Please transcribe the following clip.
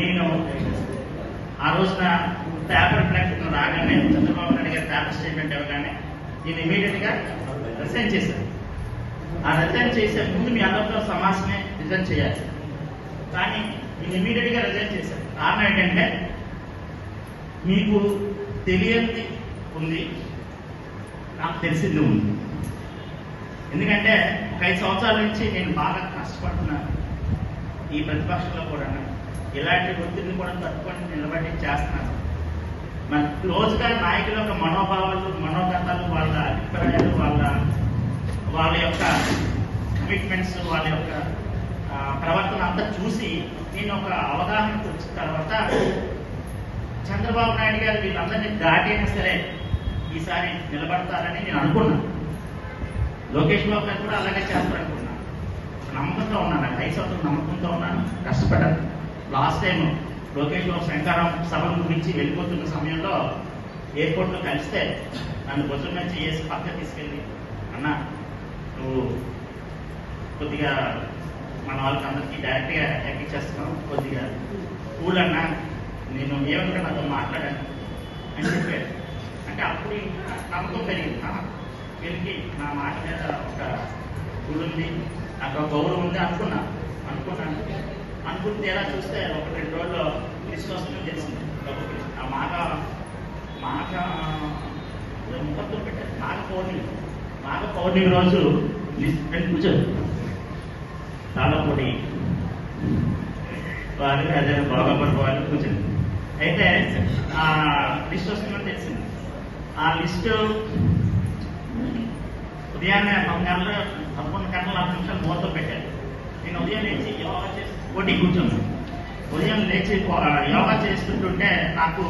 నేను ఆ రోజున పేపర్ ప్రకటన రాగానే చంద్రబాబు నాయుడు గారి పేపర్ స్టేట్మెంట్ ఇవ్వగానే నేను ఇమీడియట్గా రిజైన్ చేశాను. ఆ రిజైన్ చేసే ముందు మీ అందరితో సమాజమే రిజైన్ చేయాలి. కానీ నేను ఇమీడియట్గా రిజైన్ చేశాను. కారణం ఏంటంటే మీకు తెలియంది ఉంది నాకు తెలిసింది ఉంది. ఎందుకంటే ఒక ఐదు సంవత్సరాల నుంచి నేను బాగా కష్టపడుతున్నాను. ఈ ప్రతిపక్షంలో కూడా ఇలాంటి ఒత్తిడిని కూడా తట్టుకొని నిలబడి చేస్తున్నాను మన క్లోజ్గా నాయకుల యొక్క మనోభావాలు మనోగతాలు వాళ్ళ అభిప్రాయాలు వాళ్ళ వాళ్ళ యొక్క కమిట్మెంట్స్ వాళ్ళ యొక్క ప్రవర్తన అంతా చూసి నేను ఒక అవగాహనకు వచ్చిన తర్వాత చంద్రబాబు నాయుడు గారు వీళ్ళందరినీ దాటైనా సరే ఈసారి నిలబడతారని నేను అనుకున్నాను. లోకేష్ బాబు గారు కూడా అలాగే చేస్తారనుకున్నాను. ఉన్నాను నమ్మకంతో ఉన్నాను కష్టపడ్డాను లాస్ట్ టైం లోకేష్ బాబు శంకరం సభ గురించి వెళ్ళిపోతున్న సమయంలో ఎయిర్పోర్ట్లో కలిస్తే నన్ను భుజం మీద చేసి పక్క తీసుకెళ్ళి అన్న నువ్వు కొద్దిగా మన వాళ్ళకి అందరికీ డైరెక్ట్గా ఎక్కిచ్చేస్తున్నావు కొద్దిగా కూల్ నేను ఏమంటే నాతో మాట్లాడాను. అని చెప్పాడు. అంటే అప్పుడు ఇంకా నమ్మకం పెరిగింది. వీళ్ళకి నా మాట మీద ఒక కూల్ ఉంది నాకు ఆ గౌరవం ఉంది అనుకున్నా. అనుకున్నాను అనుకుంటే ఎలా చూస్తే ఒక రెండు రోజుల్లో లిస్ట్ వస్తుందని తెలిసింది ఆ మాట మాట ముఖంతో పెట్టారు. మాఘ పౌర్ణమి. మాఘ పౌర్ణమి రోజు లిస్ట్ అని కూర్చోదు తాళపొడి అదే బాగా పడుకోవాలి కూర్చుంది అయితే ఆ లిస్ట్ వస్తుందని తెలిసింది. ఆ లిస్ట్ ఉదయాన్నే పది గంటలు పదకొండు గంటల నాలుగు నిమిషాలు మూతలు పెట్టారు. నేను ఉదయం లేచి యోగా చేసి పోటీ కూర్చున్నాను. ఉదయం లేచి యోగా చేస్తుంటుంటే నాకు